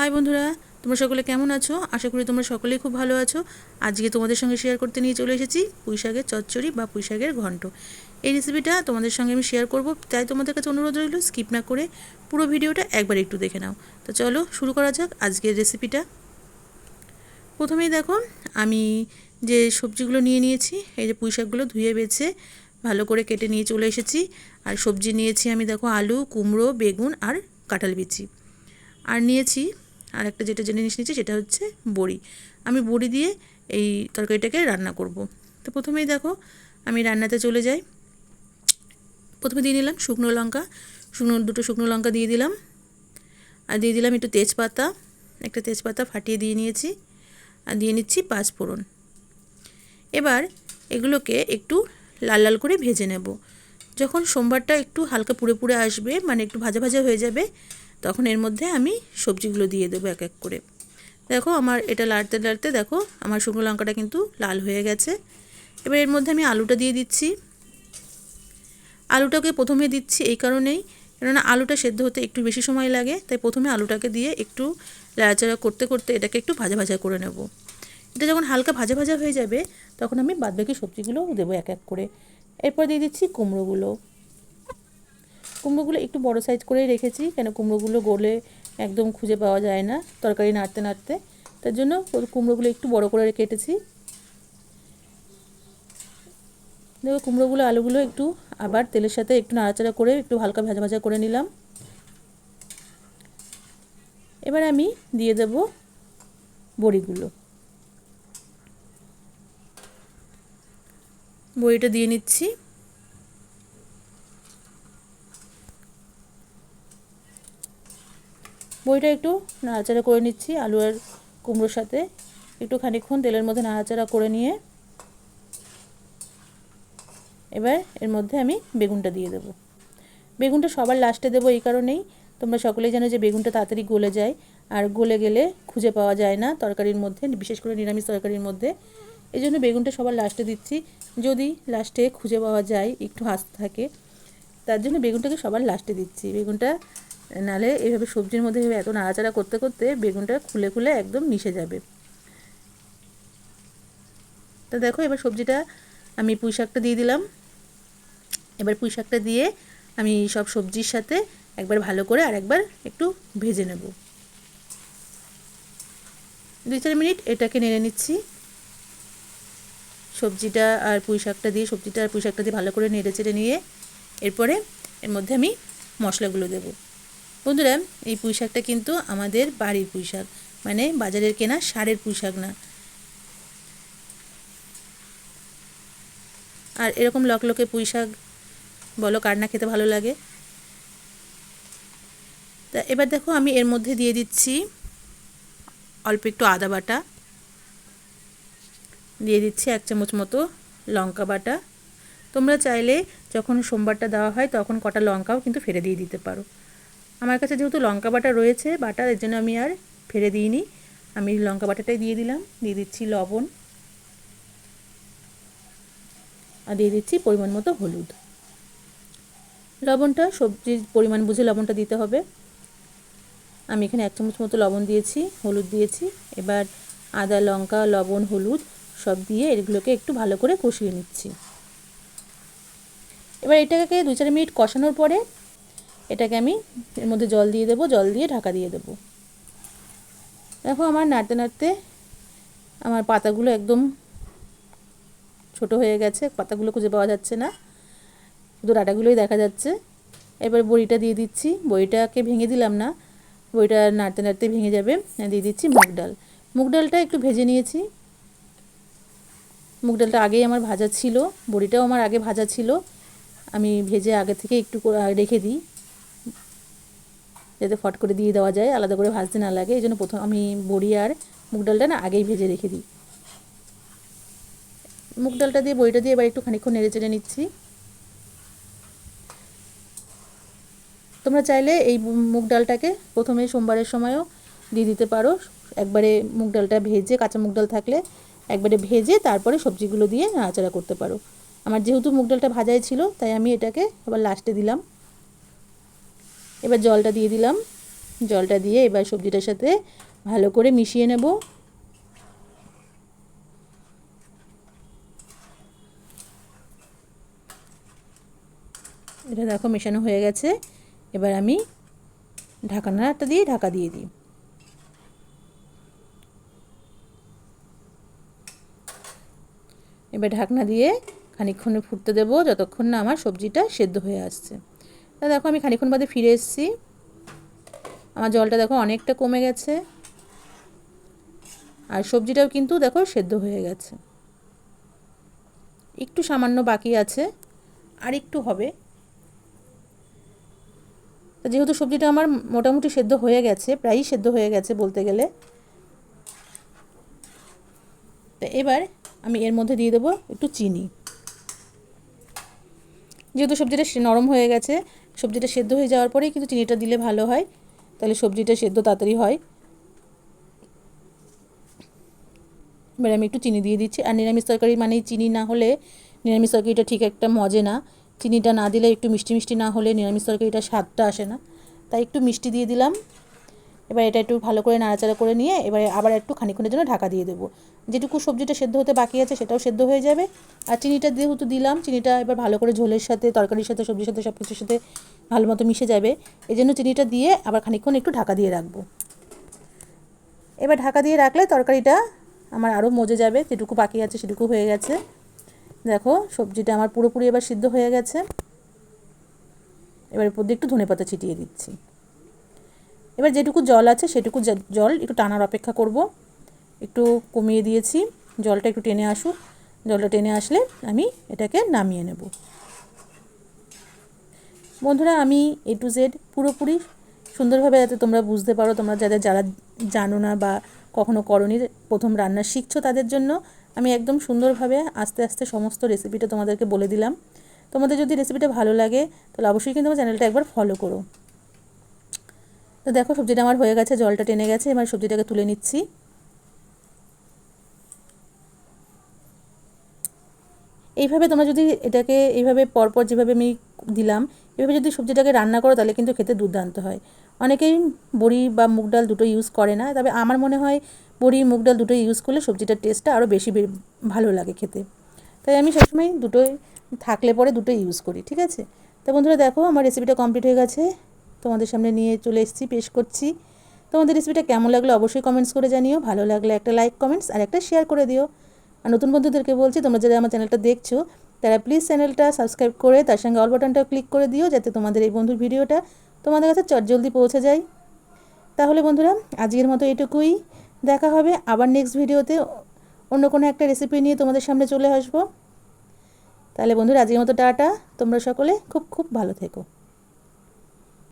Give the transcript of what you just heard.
High বন্ধুরা, তোমরা সকলে কেমন আছো? আশা করি তোমরা সকলেই খুব ভালো আছো। আজকে তোমাদের সঙ্গে শেয়ার করতে নিয়ে চলে এসেছি পুঁইশাকের চচ্চড়ি বা পুঁইশাকের ঘন্ট। এই রেসিপিটা তোমাদের সঙ্গে আমি শেয়ার করব, তাই তোমাদের কাছে অনুরোধ রইল স্কিপ না করে পুরো ভিডিওটা একবার একটু দেখে নাও। তো চলো শুরু করা যাক আজকের রেসিপিটা প্রথমেই দেখো, আমি যে সবজিগুলো নিয়ে নিয়েছি, এই যে পুঁইশাকগুলো ধুয়ে বেছে ভালো করে কেটে নিয়ে চলে এসেছি। আর সবজি নিয়েছি আমি দেখো আলু, কুমড়ো, বেগুন আর কাঁঠাল বিচি। আর নিয়েছি আর একটা যেটা জিনিস নিয়েছি সেটা হচ্ছে বড়ি। আমি বড়ি দিয়ে এই তরকারিটাকে রান্না করব। তো প্রথমেই দেখো, আমি রান্নাতে চলে যাই। প্রথমে দিয়ে নিলাম শুকনো লঙ্কা। শুকনো, দুটো শুকনো লঙ্কা দিয়ে দিলাম। আর দিয়ে দিলাম একটু তেজপাতা। একটা তেজপাতা ফাটিয়ে দিয়ে নিয়েছি। আর দিয়ে নিচ্ছি পাঁচ ফোড়ন। এবার এগুলোকে একটু লাল লাল করে ভেজে নেব। যখন সোমবারটা একটু হালকা পুড়ে পুড়ে আসবে মানে একটু ভাজা ভাজা হয়ে যাবে তখন এর মধ্যে আমি সবজিগুলো দিয়ে দেবো এক এক করে। দেখো আমার এটা লাড়তে লাড়তে দেখো আমার শুকনো লঙ্কাটা কিন্তু লাল হয়ে গেছে। এবার এর মধ্যে আমি আলুটা দিয়ে দিচ্ছি। আলুটাকে প্রথমে দিচ্ছি এই কারণেই, কেননা আলুটা সেদ্ধ হতে একটু বেশি সময় লাগে, তাই প্রথমে আলুটাকে দিয়ে একটু লাড়াচাড়া করতে করতে এটাকে একটু ভাজা ভাজা করে নেব। এটা যখন হালকা ভাজা ভাজা হয়ে যাবে, তখন আমি বাদবাকি সবজিগুলোও দেবো এক এক করে। এরপর দিয়ে দিচ্ছি কুমড়োগুলো। কুমড়োগুলো একটু বড় সাইজ করেই রেখেছি, কেন কুমড়োগুলো গলে একদম খুঁজে পাওয়া যায় না, তরকারি নাড়তে নাড়তে। তার জন্য কুমড়োগুলো একটু বড় করে কেটেছি। দেখো কুমড়োগুলো, আলুগুলো একটু আবার তেলের সাথে একটু নাড়াচাড়া করে একটু হালকা ভাজা ভাজা করে নিলাম। এবার আমি দিয়ে দেব বড়িগুলো। বড়িটা দিয়ে নিচ্ছি। বইটা একটু নাড়াচাড়া করে নিচ্ছি, আলু আর কুমড়োর সাথে। একটু খানিকক্ষণ তেলের মধ্যে নাড়াচাড়া করে নিয়ে এবার এর মধ্যে আমি বেগুনটা দিয়ে দেবো। বেগুনটা সবার লাস্টে দেবো এই কারণেই। তোমরা সকলেই জানো যে বেগুনটা তাড়াতাড়ি গলে যায়, আর গলে গেলে খুঁজে পাওয়া যায় না তরকারির মধ্যে, বিশেষ করে নিরামিষ তরকারির মধ্যে। এই জন্য বেগুনটা সবার লাস্টে দিচ্ছি। যদি লাস্টে খুঁজে পাওয়া যায়, একটু হাস থাকে, তার জন্য বেগুনটাকে সবার লাস্টে দিচ্ছি। বেগুনটা নালে এভাবে সবজির মধ্যে এত নাড়াচাড়া করতে করতে বেগুনটা খুলে খুলে একদম মিশে যাবে। তো দেখো এবার সবজিটা আমি পুঁই শাকটা দিয়ে দিলাম। এবার পুঁই শাকটা দিয়ে আমি সব সবজির সাথে একবার ভালো করে আর একবার একটু ভেজে নেব। দুই চার মিনিট এটাকে নেড়ে নিচ্ছি। সবজিটা আর পুঁই শাকটা দিয়ে সবজিটা আর পুঁই শাকটা দিয়ে ভালো করে নেড়ে চেড়ে নিয়ে এরপরে এর মধ্যে আমি মশলাগুলো দেবো। বন্ধুরা, এই পুঁই শাকটা কিন্তু আমাদের বাড়ির পুঁই শাক মানে বাজারের কেনা সারের পুঁই শাক না। আর এরকম লকলকে পুঁই শাক বলো কার না খেতে ভালো লাগে? তা এবার দেখো, আমি এর মধ্যে দিয়ে দিচ্ছি অল্প একটু আদা বাটা। দিয়ে দিচ্ছি এক চামচ মতো লঙ্কা বাটা। তোমরা চাইলে যখন সোমবারটা দেওয়া হয়, তখন কটা লঙ্কাও কিন্তু ফেলে দিয়ে দিতে পারো। আমার কাছে যেহেতু লঙ্কা বাটা রয়েছে বাটা এর জন্য আমি আর ফেলে দিইনি। আমি লঙ্কা বাটাটাই দিয়ে দিলাম, দিয়ে দিচ্ছি লবণ। আর দিয়ে দিচ্ছি পরিমাণ মতো হলুদ। লবণটা, সবজির পরিমাণ বুঝে লবণটা দিতে হবে। আমি এখানে এক চামচ মতো লবণ দিয়েছি, হলুদ দিয়েছি। এবার আদা, লঙ্কা, লবণ, হলুদ সব দিয়ে এগুলোকে একটু ভালো করে কষিয়ে নিচ্ছি। এবার এটাকে দু চার মিনিট কষানোর পরে এটাকে আমি এর মধ্যে জল দিয়ে দেবো, জল দিয়ে ঢাকা দিয়ে দেবো। দেখো আমার নাড়তে নাড়তে আমার পাতাগুলো একদম ছোট হয়ে গেছে, পাতাগুলো খুঁজে পাওয়া যাচ্ছে না। শুধু ডাটাগুলোই দেখা যাচ্ছে। এবার বড়িটা দিয়ে দিচ্ছি, বড়িটাকে ভেঙে দিলাম না, বড়িটা নাড়তে নাড়তে ভেঙে যাবে। দিয়ে দিচ্ছি মুগ ডাল। মুগ ডালটা একটু ভেজে নিয়েছি। মুগ ডালটা আগেই আমার ভাজা ছিল, বড়িটাও আমার আগে ভাজা ছিল। আমি ভেজে আগে থেকে একটু রেখে দিই। যাতে ফট করে দিয়ে দেওয়া যায়, আলাদা করে ভাজতে না লাগে। এই জন্য প্রথম আমি বড়ি আর মুগ ডালটা না আগেই ভেজে রেখে দিই। মুগ ডালটা দিয়ে, বড়িটা দিয়ে এবার একটু খানিক্ষণ নেড়ে চেড়ে নিচ্ছি। তোমরা চাইলে এই মুগ ডালটাকে প্রথমে সোমবারের সময়ও দিয়ে দিতে পারো। একবারে মুগ ডালটা ভেজে, কাঁচা মুগ ডাল থাকলে একবারে ভেজে তারপরে সবজিগুলো দিয়ে নাড়াচাড়া করতে পারো। আমার যেহেতু মুগ ডালটা ভাজাই ছিল, তাই আমি এটাকে আবার লাস্টে দিলাম। এবার জলটা দিয়ে দিলাম। জলটা দিয়ে এবার সবজিটার সাথে ভালো করে মিশিয়ে নেব। এটা দেখো মেশানো হয়ে গেছে। এবার আমি ঢাকানাটা দিয়ে ঢাকা দিয়ে দিই। এবার ঢাকনা দিয়ে খানিকক্ষণ ফুটতে দেবো, যতক্ষণ না আমার সবজিটা সেদ্ধ হয়ে আসছে। তা দেখো আমি খানিকক্ষণ বাদে ফিরে এসেছি। আমার জলটা দেখো অনেকটা কমে গেছে। আর সবজিটাও কিন্তু দেখো সেদ্ধ হয়ে গেছে। একটু সামান্য বাকি আছে, আর একটু হবে। যেহেতু সবজিটা আমার মোটামুটি সেদ্ধ হয়ে গেছে, প্রায়ই সেদ্ধ হয়ে গেছে বলতে গেলে। তা এবার আমি এর মধ্যে দিয়ে দেবো একটু চিনি। যেহেতু সবজিটা নরম হয়ে গেছে, সবজিটা সেদ্ধ হয়ে যাওয়ার পরেই কিন্তু চিনিটা দিলে ভালো হয়। তাহলে সবজিটা সেদ্ধ তাড়াতাড়ি হয়। এবার আমি একটু চিনি দিয়ে দিচ্ছি। আর নিরামিষ তরকারি মানে চিনি না হলে নিরামিষ তরকারিটা ঠিক একটা মজে না। চিনিটা না দিলে একটু মিষ্টি মিষ্টি না হলে নিরামিষ তরকারিটা স্বাদটা আসে না। তাই একটু মিষ্টি দিয়ে দিলাম। এবার এটা একটু ভালো করে নাড়াচাড়া করে নিয়ে এবারে আবার একটু খানিক্ষণের জন্য ঢাকা দিয়ে দেবো। যেটুকু সবজিটা সেদ্ধ হতে বাকি আছে সেটাও সেদ্ধ হয়ে যাবে। আর চিনিটা যেহেতু দিলাম, চিনিটা এবার ভালো করে ঝোলের সাথে, তরকারির সাথে, সবজির সাথে সব কিছুর সাথে ভালো মতো মিশে যাবে। এই জন্য চিনিটা দিয়ে আবার খানিক্ষণ একটু ঢাকা দিয়ে রাখব। এবার ঢাকা দিয়ে রাখলে তরকারিটা আমার আরও মজে যাবে, যেটুকু বাকি আছে সেটুকু হয়ে গেছে। দেখো, সবজিটা আমার পুরোপুরি এবার সিদ্ধ হয়ে গেছে। এবার উপর দিয়ে একটু ধনে পাতা ছিটিয়ে দিচ্ছি। এবার যেটুকু জল আছে সেটুকু জল একটু টানার অপেক্ষা করব। একটু কমিয়ে দিয়েছি, জলটা একটু টেনে আসুক। জলটা টেনে আসলে আমি এটাকে নামিয়ে নেব। বন্ধুরা, আমি এ টু জেড পুরোপুরি সুন্দরভাবে যাতে তোমরা বুঝতে পারো, তোমরা যাদের যারা জানো না বা কখনো করনি, প্রথম রান্না শিখছো তাদের জন্য, আমি একদম সুন্দরভাবে আস্তে আস্তে সমস্ত রেসিপিটা তোমাদেরকে বলে দিলাম। তোমাদের যদি রেসিপিটা ভালো লাগে, তাহলে অবশ্যই কিন্তু আমার চ্যানেলটা একবার ফলো করো। তো দেখো সবজিটা আমার হয়ে গেছে, জলটা টেনে গেছে, এবার সবজিটাকে তুলে নিচ্ছি। এইভাবে তোমরা যদি এটাকে, এইভাবে পরপর যেভাবে আমি দিলাম, এভাবে যদি সবজিটাকে রান্না করো, তাহলে কিন্তু খেতে দুর্দান্ত হয়। অনেকেই বড়ি বা মুগ ডাল দুটো ইউজ করে না, তবে আমার মনে হয় বড়ি, মুগ ডাল দুটো ইউজ করলে সবজিটার টেস্টটা আরও বেশি ভালো লাগে খেতে। তাই আমি সবসময় দুটোই, থাকলে পরে দুটো ইউজ করি, ঠিক আছে? তো বন্ধুরা দেখো, আমার রেসিপিটা কমপ্লিট হয়ে গেছে। তোমাদের সামনে নিয়ে চলে এসেছি, পেশ করছি। তোমাদের রেসিপিটা কেমন লাগল অবশ্যই কমেন্টস করে জানিও। ভালো লাগলে একটা লাইক কমেন্টস আর একটা শেয়ার করে দিও। আর নতুন বন্ধুদেরকে বলছি, তোমরা যারা আমার চ্যানেলটা দেখছ, তারা প্লিজ চ্যানেলটা সাবস্ক্রাইব করে তার সঙ্গে অল বাটনটাও ক্লিক করে দিও, যাতে তোমাদের এই বন্ধুর ভিডিওটা তোমাদের কাছে চটজলদি পৌঁছে যায়। তাহলে বন্ধুরা, আজকের মতো এটুকুই। দেখা হবে আবার নেক্সট ভিডিওতে অন্য কোনো একটা রেসিপি নিয়ে তোমাদের সামনে চলে আসব। তাহলে বন্ধুরা, আজকের মতো টাটা। তোমরা সকলে খুব খুব ভালো থেকো।